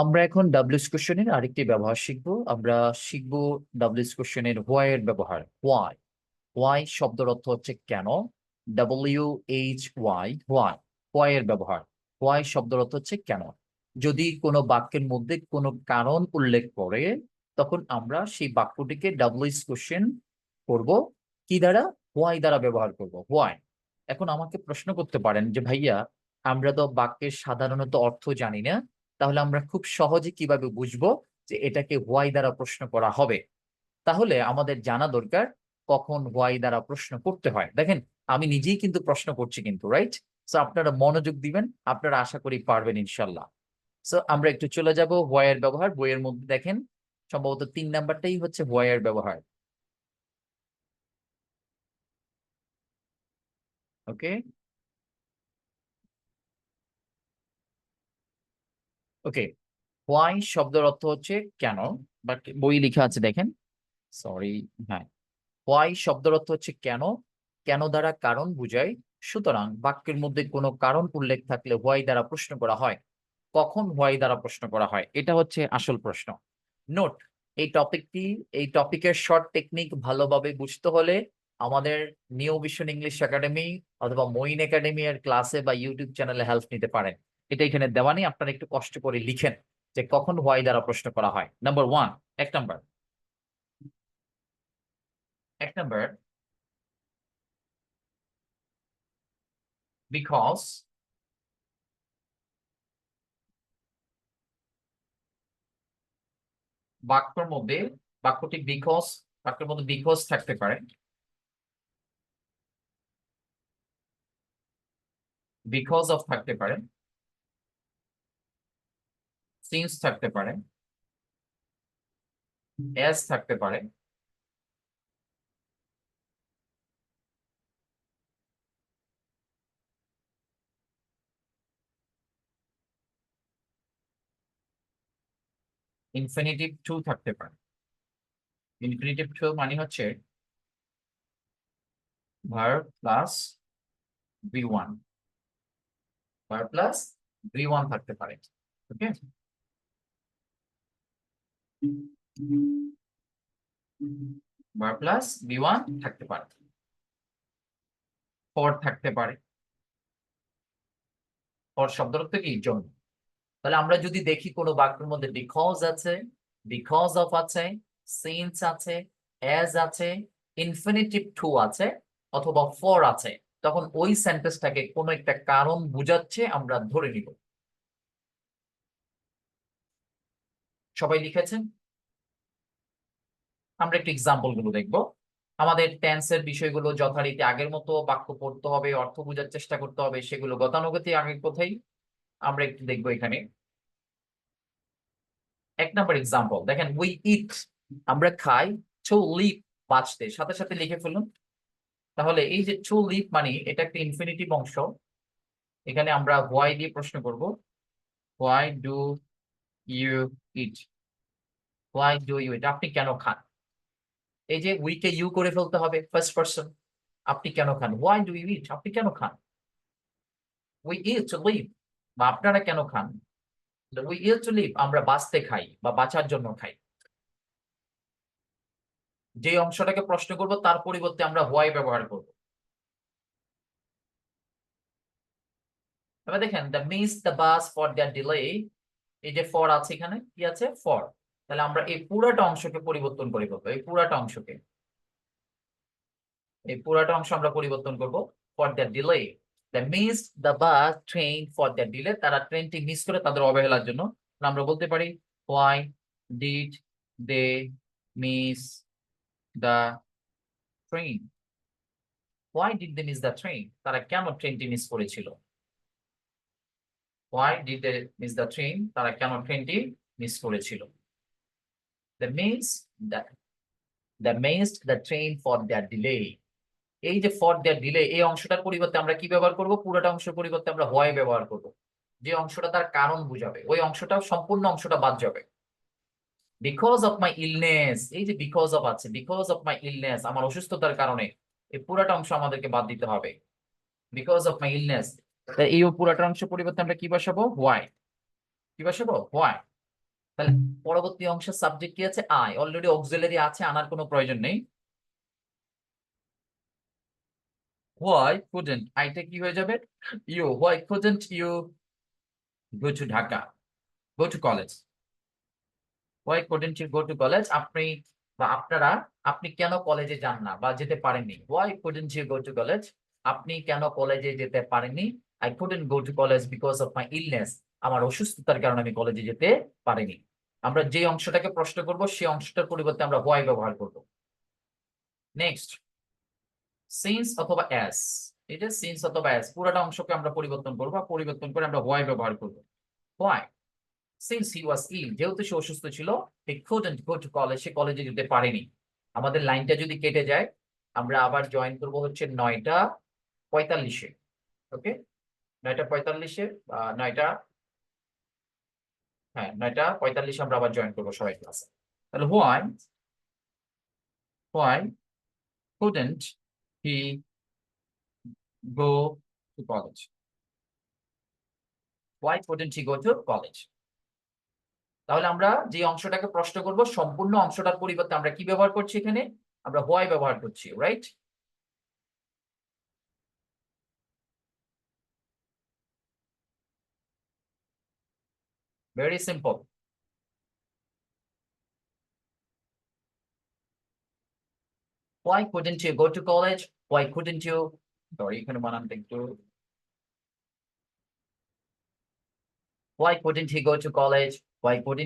আমরা এখন ডাব্লিউএস কোশ্চেনের আরেকটি ব্যবহার শিখব। আমরা শিখব ডাব্লিউএস কোশ্চেনের হোয়াই এর ব্যবহার। হোয়াই হোয়াই শব্দের অর্থ হচ্ছে কেন? W H Y why why এর ব্যবহার। হোয়াই শব্দের অর্থ হচ্ছে কেন? যদি কোনো বাক্যের মধ্যে কোনো কারণ উল্লেখ করে, তখন আমরা সেই বাক্যটিকে ডাব্লিউএস কোশ্চেন করব। কি দ্বারা? হোয়াই দ্বারা ব্যবহার করব। হোয়াই এখন আমাকে প্রশ্ন করতে পারেন যে, ভাইয়া, আমরা তো বাক্যের সাধারণত অর্থ জানি না। তাহলে আমরা খুব সহজে কীভাবে বুঝব যে এটাকে হোয়াই দ্বারা প্রশ্ন করা হবে? তাহলে আমাদের জানা দরকার কখন হোয়াই দ্বারা প্রশ্ন করতে হয়। দেখেন, আমি নিজেই কিন্তু প্রশ্ন করছি কিন্তু রাইট সো আপনারা মনোযোগ দিবেন, আপনারা আশা করি পারবেন ইনশাল্লাহ সো আমরা একটু চলে যাব হোয়াইয়ের ব্যবহার। বইয়ের মধ্যে দেখেন, সম্ভবত তিন নাম্বারটাই হচ্ছে হোয়াইয়ের ব্যবহার। ওকে ওকে হোয়াই শব্দের অর্থ হচ্ছে কেন বাট বই লেখা আছে, দেখেন। সরি হ্যাঁ। হোয়াই শব্দের অর্থ হচ্ছে কেন কেন দ্বারা কারণ বুঝায়। সুতরাং বাক্যের মধ্যে কোনো কারণ উল্লেখ থাকলে হোয়াই দ্বারা প্রশ্ন করা হয়। কখন হোয়াই দ্বারা প্রশ্ন করা হয়? এটা হচ্ছে আসল প্রশ্ন। নোট এই টপিকটি এই টপিকের শর্ট টেকনিক ভালোভাবে বুঝতে হলে আমাদের নিউ ভিশন ইংলিশ একাডেমি অথবা মইন একাডেমি এর ক্লাসে বা ইউটিউব চ্যানেলে হেল্প নিতে পারেন। এটা এখানে দেওয়া নেই, আপনারা একটু কষ্ট করে লিখেন যে কখন হোয়াই দ্বারা প্রশ্ন করা হয়। নাম্বার ওয়ান এক নাম্বার এক নাম্বার because বাক্যর মধ্যে, বাক্যটি বিকজ বাক্যের মধ্যে বিকজ থাকতে পারে। বিকজ অফ থাকতে পারে। সিন্স থাকতে পারে এস থাকতে পারে ইনফিনিটিভ টু থাকতে পারে। ইনফিনিটিভ টু মানে হচ্ছে verb plus B one verb plus B one থাকতে পারে okay verb plus B one থাকতে পারে। থাকতে পারে। শব্দের অর্থ কি? জন্য। তাহলে আমরা যদি দেখি কোনো বাক্যের মধ্যে বিকজ আছে বিকজ অফ আছে সিন্স আছে অ্যাজ আছে ইনফিনিটিভ টু আছে, অথবা ফর আছে, তখন ওই সেন্টেন্সটাকে কোনো একটা কারণ বুঝাচ্ছে, আমরা ধরে নিব। সবাই লিখেছেন? আমরা একটু এক্সাম্পলগুলো দেখব। আমাদের টেন্সের বিষয়গুলো যথারীতি আগের মতো বাক্য পড়তে হবে, অর্থ বোঝার চেষ্টা করতে হবে, সেগুলো গতানুগতিক আগের কোথায় আমরা একটু দেখব এখানে। এক নম্বর এক্সাম্পল দেখেন উই ইট আমরা খাই টু লিভ বাঁচতে, সাথে সাথে লিখে ফেলুন। তাহলে এই যে টু লিভ মানে এটা একটা ইনফিনিটিভ অংশ। এখানে আমরা হোয়াই দিয়ে প্রশ্ন করব। Why do you eat why do you eat আপনি কেন খান? এই যে উইকে ইউ করে ফেলতে হবে ফার্স্ট পার্সন আপনি কেন খান? ওয়াই ডু ইউ ইট আপনি কেন খান? উই ইট টু লিভ বা আপনারা কেন খান? উই ইট টু লিভ আমরা বাঁচতে খাই, বা বাঁচার জন্য খাই। যে অংশটাকে প্রশ্ন করব, তার পরিবর্তে আমরা হোয়াই ব্যবহার করব। এবার দেখেন the miss the bus for the delay এই যে ফর আছে এখানে, কি আছে? ফর তাহলে আমরা এই পুরাটা অংশকে পরিবর্তন করে ফেলব এই পুরাটা অংশকে। এই পুরাটা অংশ আমরা পরিবর্তন করব for the delay the miss the bus train for the delay তারা ট্রেনটি মিস করে তাদের অবহেলার জন্য আমরা বলতে পারি why did they miss the train why did they miss the train তারা কেন ট্রেনটি মিস করেছিল? Why did they miss the train তারা কেন ট্রেনটি মিস করেছিল? The miss the the missed the train for the delay এই যে ফর দ্য ডিলে এই অংশটার পরিবর্তে আমরা কি ব্যবহার করব? পুরোটা অংশের পরিবর্তে আমরা হোয়াই ব্যবহার করব। যে অংশটা তার কারণ বুঝাবে, ওই অংশটা সম্পূর্ণ অংশটা বাদ যাবে। বিকজ অফ মাই ইলনেস এই যে বিকজ অফ আছে বিকজ অফ মাই ইলনেস আমার অসুস্থতার কারণে এই পুরাটা অংশ আমাদেরকে বাদ দিতে হবে। বিকজ অফ মাই ইলনেস এই পুরাটা অংশ পরিবর্তে আমরা কি বসাবো? হোয়াই কি বসাবো? হোয়াই তাহলে পরবর্তী অংশের সাবজেক্ট কি আছে? আই অলরেডি অক্সিলারি আছে, আনার কোনো প্রয়োজন নেই। হোয়াই কুডেন্ট আইটা কি হয়ে যাবে? You why couldn't you go to Dhaka go to college why couldn't you go to college আপনি বা আপনারা, আপনি কেন কলেজে যান না বা যেতে পারেননি? Why couldn't you go to college আপনি কেন কলেজে যেতে পারেননি? I couldn't go to college because of my illness আমার অসুস্থতার কারণে আমি কলেজে যেতে পারিনি। আমরা যে অংশটাকে প্রশ্ন করব সেই অংশটার পরিবর্তে আমরা হোয়াই ব্যবহার করব। নেক্সট সিন্স অথবা অ্যাস এটা সিন্স অথবা অ্যাস পুরোটা অংশকে আমরা পরিবর্তন করব পরিবর্তন করে আমরা হোয়াই ব্যবহার করব। হোয়াই সিন্স হি ওয়াজ ইল যেহেতু সে অসুস্থ ছিল he couldn't go to college সে কলেজে যেতে পারেনি। আমাদের লাইনটা যদি কেটে যায়, আমরা আবার জয়েন করব হচ্ছে নয়টা পঁয়তাল্লিশে ওকে নয়টা পঁয়তাল্লিশে বা নয়টা হ্যাঁ নয়টা পঁয়তাল্লিশে আমরা আবার জয়েন করব সবাই ক্লাসে তাহলে why why couldn't he go to college? Why couldn't he go to college? তাহলে আমরা যে অংশটাকে প্রশ্ন করব, সম্পূর্ণ অংশটার পরিবর্তে আমরা কি ব্যবহার করছি এখানে আমরা হোয়াই ব্যবহার করছি right Very simple. Why couldn't you go to college? Why couldn't you? Sorry, you can one thing too. Why couldn't he go to college? Why couldn't